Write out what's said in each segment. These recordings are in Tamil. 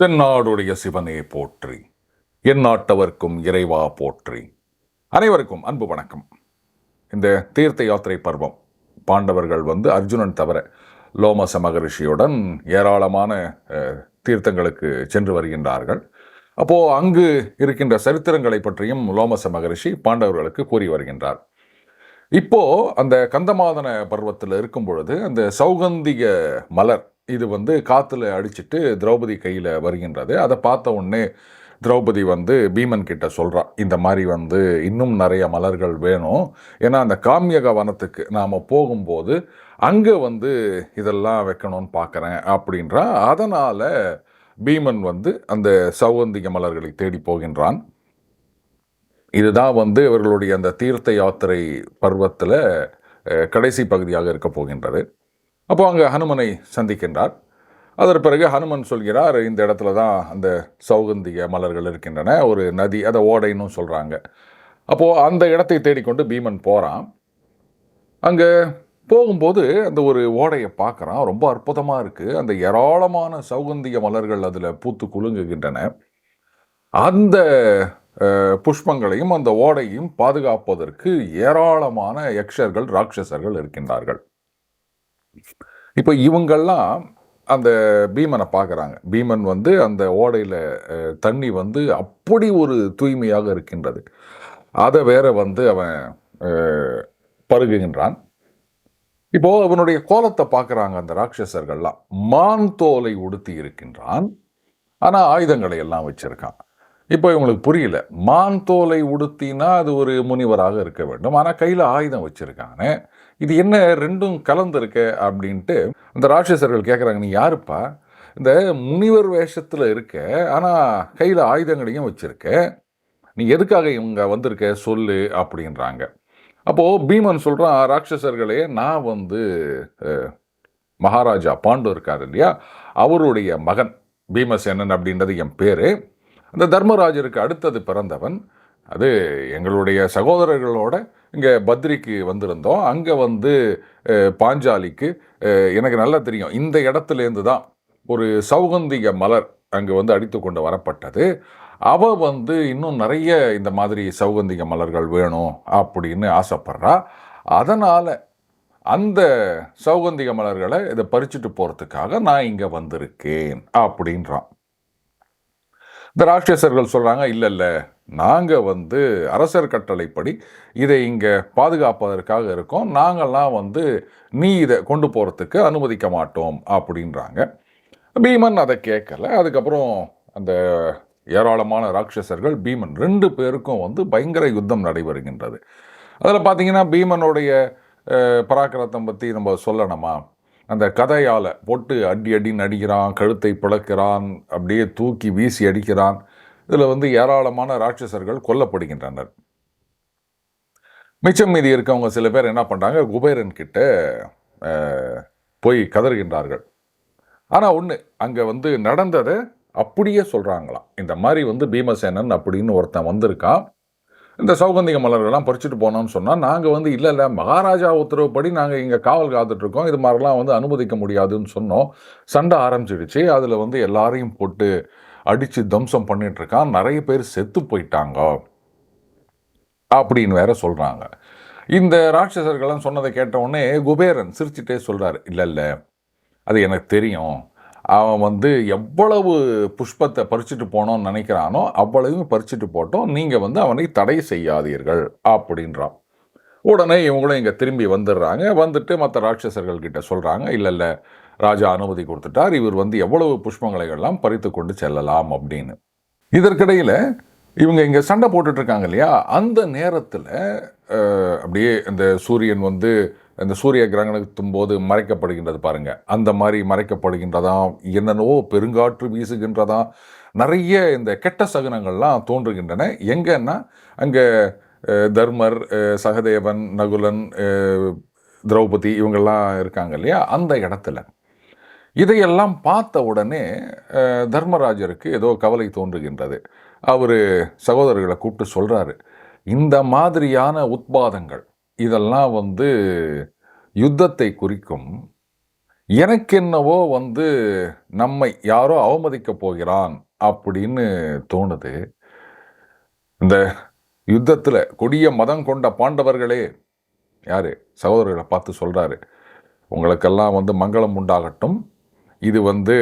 தென்னாடுடைய சிவனே போற்றி. என் நாட்டவர்க்கும் இறைவா போற்றி. அனைவருக்கும் அன்பு வணக்கம். இந்த தீர்த்த யாத்திரை பருவம் பாண்டவர்கள் வந்து அர்ஜுனன் தவிர லோமச மகரிஷியுடன் ஏராளமான தீர்த்தங்களுக்கு சென்று வருகின்றார்கள். அப்போது அங்கு இருக்கின்ற சரித்திரங்களை பற்றியும் லோமச மகரிஷி பாண்டவர்களுக்கு கூறி வருகின்றார். இப்போ அந்த கந்தமாதன பருவத்தில் இருக்கும் பொழுது அந்த சௌகந்திக மலர் இது வந்து காற்றுல அடிச்சிட்டு திரௌபதி கையில் வருகின்றது. அதை பார்த்த உடனே திரௌபதி வந்து பீமன் கிட்ட சொல்கிறான் இந்த மாதிரி வந்து இன்னும் நிறைய மலர்கள் வேணும். ஏன்னா அந்த காமியக வனத்துக்கு நாம் போகும்போது அங்கே வந்து இதெல்லாம் வைக்கணும்னு பார்க்குறேன் அப்படின்றா. அதனால் பீமன் வந்து அந்த சௌகந்திக மலர்களை தேடி போகின்றான். இதுதான் வந்து இவர்களுடைய அந்த தீர்த்த யாத்திரை பருவத்தில் கடைசி பகுதியாக இருக்க போகின்றது. அப்போ அங்கே ஹனுமனை சந்திக்கின்றார். அதற்கு பிறகு ஹனுமன் சொல்கிறார் இந்த இடத்துல தான் அந்த சௌகந்திய மலர்கள் இருக்கின்றன ஒரு நதி அதை ஓடைன்னு சொல்கிறாங்க அப்போது அந்த இடத்தை தேடிக்கொண்டு பீமன் போகிறான் அங்கே போகும்போது அந்த ஒரு ஓடையை பார்க்குறான் ரொம்ப அற்புதமாக இருக்குது அந்த ஏராளமான சௌகந்திய மலர்கள் அதில் பூத்து குலுங்குகின்றன. அந்த புஷ்பங்களையும் அந்த ஓடையும் பாதுகாப்பதற்கு ஏராளமான யக்ஷர்கள் ராட்சசர்கள் இருக்கின்றார்கள். இப்போ இவங்கள்லாம் அந்த பீமனை பார்க்குறாங்க. பீமன் வந்து அந்த ஓடையில் தண்ணி வந்து அப்படி ஒரு தூய்மையாக இருக்கின்றது. அதை வேற வந்து அவன் பருகுகின்றான். இப்போது அவனுடைய கோலத்தை பார்க்குறாங்க அந்த ராட்சசர்கள்லாம். மான் தோலை உடுத்தி இருக்கின்றான். ஆனால் ஆயுதங்களை எல்லாம் வச்சுருக்கான். இப்போ இவங்களுக்கு புரியல. மான் தோலை உடுத்தினா அது ஒரு முனிவராக இருக்க வேண்டும். ஆனால் கையில் ஆயுதம் வச்சுருக்கானே. இது என்ன ரெண்டும் கலந்துருக்க அப்படின்ட்டு அந்த ராட்சசர்கள் கேட்குறாங்க நீ யாருப்பா? இந்த முனிவர் வேஷத்தில் இருக்க ஆனால் கையில் ஆயுதங்களையும் வச்சுருக்க. நீ எதுக்காக இவங்க வந்திருக்க? சொல்லு அப்படின்றாங்க. அப்போது பீமன் சொல்கிறான் ராட்சசர்களே நான் வந்து மகாராஜா பாண்டு இருக்கார் இல்லையா? அவருடைய மகன் பீமசேனன் அப்படின்றது என் பேர். அந்த தர்மராஜருக்கு அடுத்தது பிறந்தவன். அது எங்களுடைய சகோதரர்களோட இங்கே பத்ரிக்கு வந்திருந்தோம். அங்கே வந்து பாஞ்சாலிக்கு எனக்கு நல்லா தெரியும். இந்த இடத்துலேருந்து தான் ஒரு சௌகந்திக மலர் அங்கே வந்து அடித்து கொண்டு வரப்பட்டது. அவள் வந்து இன்னும் நிறைய இந்த மாதிரி சௌகந்திக மலர்கள் வேணும் அப்படின்னு ஆசைப்பட்றா. அதனால் அந்த சௌகந்திக மலர்களை இதை பறிச்சுட்டு போகிறதுக்காக நான் இங்கே வந்திருக்கேன் அப்படின்றான் இந்த ராட்சசர்கள் சொல்கிறாங்க இல்லை இல்லை நாங்கள் வந்து அரசர் கட்டளைப்படி இதை இங்கே பாதுகாப்பதற்காக இருக்கோம். நாங்கள்லாம் வந்து நீ இதை கொண்டு போகிறதுக்கு அனுமதிக்க மாட்டோம் அப்படின்றாங்க. பீமன் அதை கேட்கல. அதுக்கப்புறம் அந்த ஏராளமான ராட்சசர்கள் பீமன் ரெண்டு பேருக்கும் வந்து பயங்கர யுத்தம் நடைபெறுகின்றது. அதில் பார்த்தீங்கன்னா பீமனுடைய அஹ், பராக்கிரத்தம் பற்றி நம்ம சொல்லணுமா? அந்த கதையால் போட்டு அடி அடின்னு அடிக்கிறான் கழுத்தை பிளக்கிறான் அப்படியே தூக்கி வீசி அடிக்கிறான். இதில் வந்து ஏராளமான ராட்சசர்கள் கொல்லப்படுகின்றனர். மிச்சம் மீதி இருக்கவங்க சில பேர் என்ன பண்ணுறாங்க குபேரன் கிட்ட போய் கதறுகின்றார்கள். ஆனால் ஒன்று அங்கே வந்து நடந்ததை அப்படியே சொல்கிறாங்களாம் இந்த மாதிரி வந்து பீமசேனன் அப்படின்னு ஒருத்தன் வந்திருக்கான். இந்த சௌகந்திக மலர்கள்லாம் பறிச்சுட்டு போனோம்னு சொன்னால் நாங்கள் வந்து இல்லை இல்லை மகாராஜா உத்தரவுப்படி நாங்கள் இங்கே காவல் காத்துட்ருக்கோம். இது மாதிரிலாம் வந்து அனுமதிக்க முடியாதுன்னு சொன்னோம். சண்டை ஆரம்பிச்சிடுச்சு. அதில் வந்து எல்லாரையும் போட்டு அடித்து தம்சம் பண்ணிகிட்ருக்கான் நிறைய பேர் செத்து போயிட்டாங்க அப்படின்னு வேற சொல்கிறாங்க இந்த ராட்சசர்கள்லாம் சொன்னதை கேட்ட உடனே குபேரன் சிரிச்சிட்டே சொல்கிறார் இல்லை இல்லை அது எனக்கு தெரியும். அவன் வந்து எவ்வளவு புஷ்பத்தை பறிச்சுட்டு போனோம்னு நினைக்கிறானோ அவ்வளவையும் பறிச்சுட்டு போட்டோம். நீங்கள் வந்து அவனை தடை செய்யாதீர்கள் அப்படின்றான். உடனே இவங்களும் இங்கே திரும்பி வந்துடுறாங்க. வந்துட்டு மற்ற ராட்சசர்கள் கிட்ட சொல்கிறாங்க இல்லை இல்லை ராஜா அனுமதி கொடுத்துட்டார். இவர் வந்து எவ்வளவு புஷ்பங்களை எல்லாம் பறித்து கொண்டு செல்லலாம் அப்படின்னு. இதற்கிடையில் இவங்க இங்கே சண்டை போட்டுட்ருக்காங்க இல்லையா? அந்த நேரத்தில் அப்படியே இந்த சூரியன் வந்து இந்த சூரிய கிரகணத்தும் போது மறைக்கப்படுகின்றது பாருங்கள் அந்த மாதிரி மறைக்கப்படுகின்றதாம் என்னென்னவோ பெருங்காற்று வீசுகின்றதாம் நிறைய இந்த கெட்ட சகுனங்கள்லாம் தோன்றுகின்றன. எங்கன்னா அங்கே தர்மர் சகதேவன் நகுலன் திரௌபதி இவங்கெல்லாம் இருக்காங்க இல்லையா? அந்த இடத்துல. இதையெல்லாம் பார்த்த உடனே தர்மராஜருக்கு ஏதோ கவலை தோன்றுகின்றது. அவர் சகோதரர்களை கூப்பிட்டு சொல்கிறாரு இந்த மாதிரியான உத்பாதங்கள் இதெல்லாம் வந்து யுத்தத்தை குறிக்கும். எனக்கென்னவோ வந்து நம்மை யாரோ அவமதிக்க போகிறான் அப்படின்னு தோணுது. இந்த யுத்தத்தில் கொடிய மதம் கொண்ட பாண்டவர்களே யாரு? சகோதரர்களை பார்த்து சொல்கிறாரு உங்களுக்கெல்லாம் வந்து மங்களம் உண்டாகட்டும். இது வந்து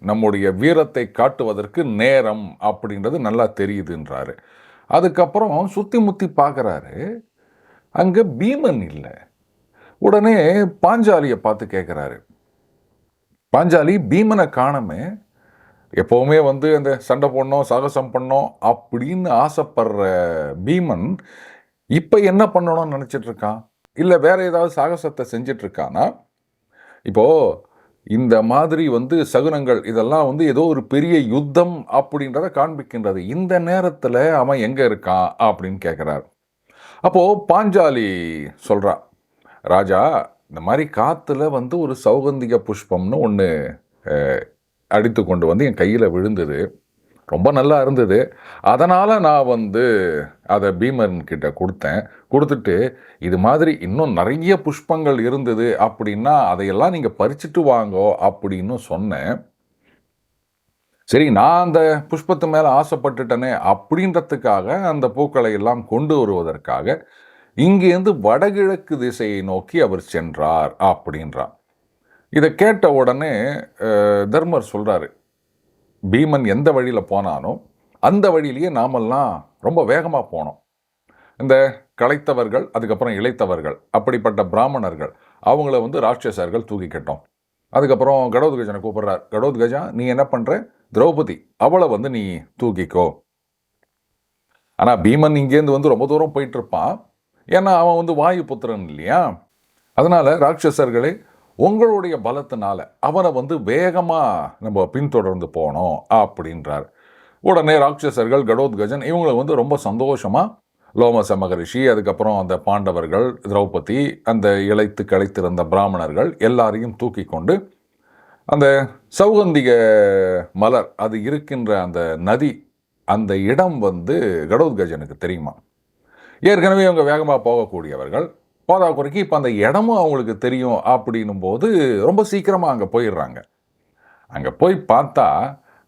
நம்முடைய வீரத்தை காட்டுவதற்கு நேரம் அப்படின்றது நல்லா தெரியுதுன்றாரு. அதுக்கப்புறம் சுத்தி முத்தி பார்க்குறாரு. அங்கே பீமன் இல்லை. உடனே பாஞ்சாலியை பார்த்து கேட்குறாரு. பாஞ்சாலி பீமனை காணமே. எப்போவுமே வந்து அந்த சண்டை போடணும் சாகசம் பண்ணோம் அப்படின்னு ஆசைப்படுற பீமன் இப்போ என்ன பண்ணணும்னு நினச்சிட்ருக்கான் இல்லை வேறு ஏதாவது சாகசத்தை செஞ்சிட்ருக்கானா இப்போது இப்போ இந்த மாதிரி வந்து சகுனங்கள் இதெல்லாம் வந்து ஏதோ ஒரு பெரிய யுத்தம் அப்படின்றத காண்பிக்கின்றது. இந்த நேரத்தில் அவன் எங்கே இருக்கான் அப்படின்னு கேட்குறாரு. அப்போது பாஞ்சாலி சொல்கிறா ராஜா இந்த மாதிரி காற்றுல வந்து ஒரு சௌகந்திக புஷ்பம்னு ஒன்று அடித்து கொண்டு வந்து என் கையில் விழுந்தது. ரொம்ப நல்லா இருந்தது. அதனால் நான் வந்து அதை பீமன் கிட்ட கொடுத்தேன். கொடுத்துட்டு இது மாதிரி இன்னும் நிறைய புஷ்பங்கள் இருந்தது அப்படின்னா அதையெல்லாம் நீங்கள் பறிச்சுட்டு வாங்கோ அப்படின்னு சொன்னேன். சரி நான் அந்த புஷ்பத்து மேலே ஆசைப்பட்டுட்டனே அப்படின்றதுக்காக அந்த பூக்களை எல்லாம் கொண்டு வருவதற்காக இங்கேருந்து வடகிழக்கு திசையை நோக்கி அவர் சென்றார் அப்படின்றான். இதை கேட்ட உடனே தர்மர் சொல்கிறாரு பீமன் எந்த வழியில் போனானோ அந்த வழியிலேயே நாமெல்லாம் ரொம்ப வேகமாக போனோம். இந்த களைத்தவர்கள் அதுக்கப்புறம் இளைத்தவர்கள் அப்படிப்பட்ட பிராமணர்கள் அவங்கள வந்து ராட்சசர்கள் தூக்கிக்கிட்டோம் அதுக்கப்புறம் கடோத்கஜனை கூப்பிடுறார். கடோத்கஜா நீ என்ன பண்ணுற திரௌபதி அவளை வந்து நீ தூக்கிக்கோ. ஆனால் பீமன் இங்கேருந்து வந்து ரொம்ப தூரம் போயிட்டு இருப்பான் ஏன்னா அவன் வந்து வாயு புத்திரன் இல்லையா? அதனால் ராட்சசர்களே உங்களுடைய பலத்தினால அவனை வந்து வேகமாக நம்ம பின்தொடர்ந்து போனோம் அப்படின்றார். உடனே ராட்சசர்கள் கடோத்கஜன் இவங்களை வந்து ரொம்ப சந்தோஷமாக லோமச மகரிஷி அதுக்கப்புறம் அந்த பாண்டவர்கள் திரௌபதி அந்த இழைத்து களைத்திருந்த பிராமணர்கள் எல்லாரையும் தூக்கி கொண்டு அந்த சௌகந்திக மலர் அது இருக்கின்ற அந்த நதி அந்த இடம் வந்து கடோத்கஜனுக்கு தெரியுமா? ஏற்கனவே அவங்க வேகமாக போகக்கூடியவர்கள் போதாக்குறைக்கு இப்போ அந்த இடமும் அவங்களுக்கு தெரியும் அப்படின்னும் போது ரொம்ப சீக்கிரமாக அங்கே போயிடுறாங்க. அங்கே போய் பார்த்தா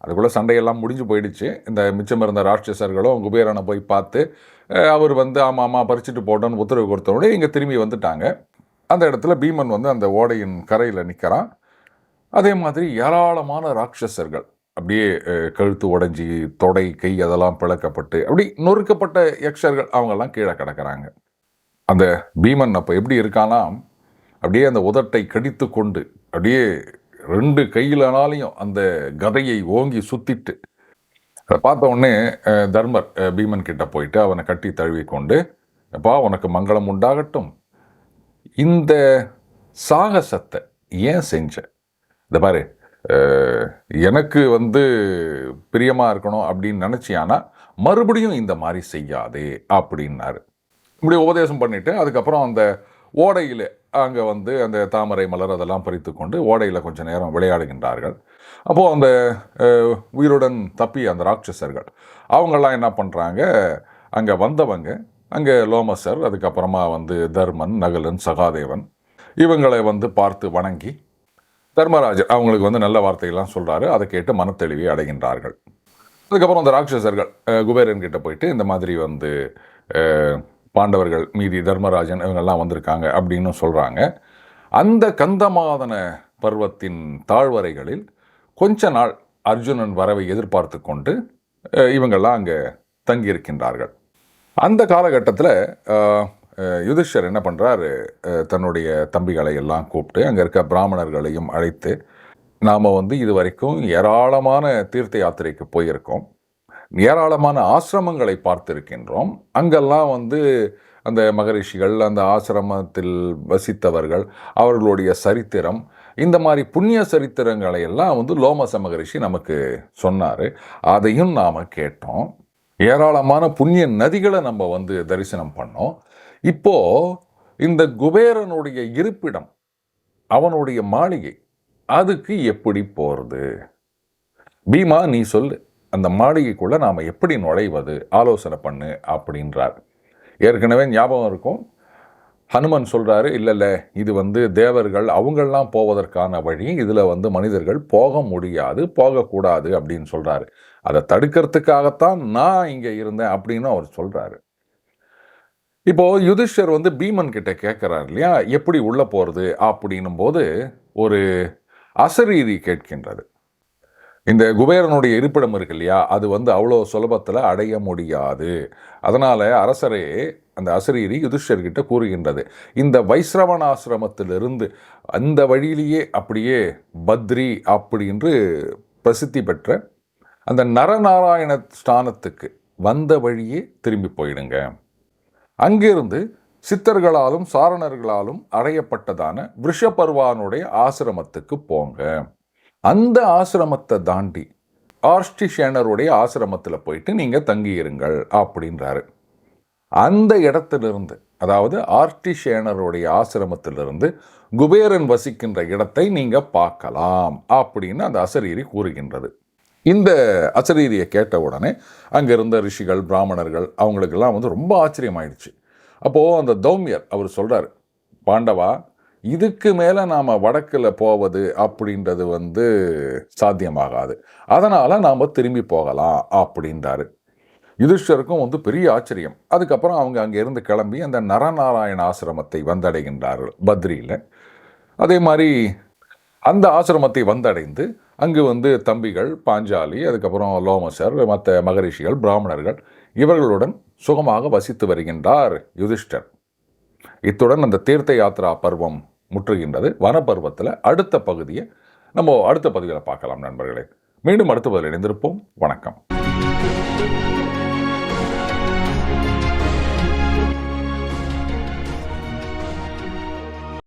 அதுக்குள்ளே சண்டையெல்லாம் முடிஞ்சு போயிடுச்சு. இந்த மிச்சம் இருந்த ராட்சசர்களும் குபேரனை போய் பார்த்து அவர் வந்து ஆமாம் ஆமாம் பறிச்சுட்டு போட்டோன்னு உத்தரவு கொடுத்தோடனே இங்கே திரும்பி வந்துட்டாங்க. அந்த இடத்துல பீமன் வந்து அந்த ஓடையின் கரையில் நிற்கிறான் அதே மாதிரி ஏராளமான ராட்சசர்கள். அப்படியே கழுத்து உடைஞ்சி தொடை கை அதெல்லாம் பிளக்கப்பட்டு அப்படி நொறுக்கப்பட்ட யக்ஷர்கள் அவங்கெல்லாம் கீழே கிடக்கிறாங்க. அந்த பீமன் அப்போ எப்படி இருக்கானா அப்படியே அந்த உதட்டை கடித்து கொண்டு அப்படியே ரெண்டு கையிலனாலையும் அந்த கதையை ஓங்கி சுத்திட்டு அதை பார்த்த உடனே தர்மர் பீமன் கிட்ட போயிட்டு அவனை கட்டி தழுவி கொண்டு அப்பா உனக்கு மங்களம் உண்டாகட்டும். இந்த சாகசத்தை ஏன் செஞ்ச? இந்த பாரு எனக்கு வந்து பிரியமாக இருக்கணும் அப்படின்னு நினச்சியானா மறுபடியும் இந்த மாதிரி செய்யாதே அப்படின்னாரு. இப்படி உபதேசம் பண்ணிவிட்டு அதுக்கப்புறம் அந்த ஓடையில் அங்கே வந்து அந்த தாமரை மலர் அதெல்லாம் பறித்து கொண்டு ஓடையில் கொஞ்சம் நேரம் விளையாடுகின்றார்கள். அப்போது அந்த உயிருடன் தப்பி அந்த ராட்சசர்கள் அவங்கெல்லாம் என்ன பண்ணுறாங்க அங்கே வந்தவங்க அங்கே லோமசர் அதுக்கப்புறமா வந்து தர்மன் நகலன் சகாதேவன் இவங்களை வந்து பார்த்து வணங்கி தர்மராஜர் அவங்களுக்கு வந்து நல்ல வார்த்தையெல்லாம் சொல்கிறாரு அதை கேட்டு மனத்தெளிவை அடைகின்றார்கள். அதுக்கப்புறம் அந்த ராட்சசர்கள் குபேரன் கிட்ட போயிட்டு இந்த மாதிரி வந்து பாண்டவர்கள் மீதி தர்மராஜன் இவங்கெல்லாம் வந்திருக்காங்க அப்படின்னு சொல்கிறாங்க அந்த கந்தமாதன பர்வத்தின் தாழ்வரைகளில் கொஞ்ச நாள் அர்ஜுனன் வரவை எதிர்பார்த்து கொண்டு இவங்கள்லாம் இவங்கெல்லாம் அங்கே தங்கியிருக்கின்றார்கள். அந்த காலகட்டத்தில் யுதிஷ்டர் என்ன பண்ணுறாரு தன்னுடைய தம்பிகளை எல்லாம் கூப்பிட்டு அங்கே இருக்க பிராமணர்களையும் அழைத்து நாம் வந்து இது வரைக்கும் ஏராளமான தீர்த்த யாத்திரைக்கு போயிருக்கோம். ஏராளமான ஆசிரமங்களை பார்த்திருக்கின்றோம். அங்கெல்லாம் வந்து அந்த மகரிஷிகள் அந்த ஆசிரமத்தில் வசித்தவர்கள் அவர்களுடைய சரித்திரம் இந்த மாதிரி புண்ணிய சரித்திரங்களை எல்லாம் வந்து லோமச மகரிஷி நமக்கு சொன்னார். அதையும் நாம் கேட்டோம். ஏராளமான புண்ணிய நதிகளை நம்ம வந்து தரிசனம் பண்ணோம். இப்போ இந்த குபேரனுடைய இருப்பிடம் அவனுடைய மாளிகை அதுக்கு எப்படி போகிறது பீமா நீ சொல்லு. அந்த மாளிகைக்குள்ளே நாம் எப்படி நுழைவது? ஆலோசனை பண்ணு அப்படின்றார். ஏற்கனவே ஞாபகம் இருக்கும். ஹனுமன் சொல்கிறாரு இல்லை இல்லை இது வந்து தேவர்கள் அவங்கெல்லாம் போவதற்கான வழி. இதில் வந்து மனிதர்கள் போக முடியாது போகக்கூடாது அப்படின்னு சொல்கிறாரு அதை தடுக்கிறதுக்காகத்தான் நான் இங்கே இருந்தேன் அப்படின்னு அவர் சொல்கிறாரு இப்போ யுதிஷ்டர் வந்து பீமன் கிட்ட கேட்குறாரு இல்லையா? எப்படி உள்ள போகிறது அப்படின்னும் போது ஒரு அசரீதி கேட்கின்றது. இந்த குபேரனுடைய இருப்பிடம் இருக்கு இல்லையா? அது வந்து அவ்வளோ சுலபத்தில் அடைய முடியாது. அதனால் அரசரே அந்த அசரீரி யுதிஷ்டர்கிட்ட கூறுகின்றது. இந்த வைஸ்ரவணாசிரமத்திலிருந்து அந்த வழியிலேயே அப்படியே பத்ரி அப்படின்று பிரசித்தி பெற்ற அந்த நரநாராயண ஸ்தானத்துக்கு வந்த வழியே திரும்பி போயிடுங்க. அங்கிருந்து சித்தர்களாலும் சாரணர்களாலும் அடையப்பட்டதான விஷபர்வானுடைய ஆசிரமத்துக்கு போங்க. அந்த ஆசிரமத்தை தாண்டி ஆர்ஷ்டிஷேனருடைய ஆசிரமத்தில் போயிட்டு நீங்கள் தங்கியிருங்கள் அப்படின்றாரு. அந்த இடத்திலிருந்து அதாவது ஆர்டிஷேனருடைய ஆசிரமத்திலிருந்து குபேரன் வசிக்கின்ற இடத்தை நீங்கள் பார்க்கலாம் அப்படின்னு அந்த அசரீரி கூறுகின்றது. இந்த அசரீரியை கேட்ட உடனே அங்கே இருந்த ரிஷிகள் பிராமணர்கள் அவங்களுக்கெல்லாம் வந்து ரொம்ப ஆச்சரியமாயிடுச்சு. அப்போது அந்த தௌமியர் அவர் சொல்கிறார் பாண்டவா இதுக்கு மேலே நாம் வடக்கில் போவது அப்படின்றது வந்து சாத்தியமாகாது. அதனால் நாம் திரும்பி போகலாம் அப்படின்றாரு. யுதிஷ்டருக்கும் வந்து பெரிய ஆச்சரியம். அதுக்கப்புறம் அவங்க அங்கேருந்து கிளம்பி அந்த நரநாராயண ஆசிரமத்தை வந்தடைகின்றார்கள் பத்ரியில். அதே மாதிரி அந்த ஆசிரமத்தை வந்தடைந்து அங்கு வந்து தம்பிகள் பாஞ்சாலி அதுக்கப்புறம் லோமசர் மற்ற மகரிஷிகள் பிராமணர்கள் இவர்களுடன் சுகமாக வசித்து வருகின்றார் யுதிஷ்டர். இத்துடன் அந்த தீர்த்த யாத்ரா பருவம் முற்றுகின்றது. வனப்பருவத்தில் அடுத்த பகுதியை நம்ம அடுத்த பதிவில் பார்க்கலாம் நண்பர்களே. மீண்டும் அடுத்த பதில் இணைந்திருப்போம். வணக்கம்.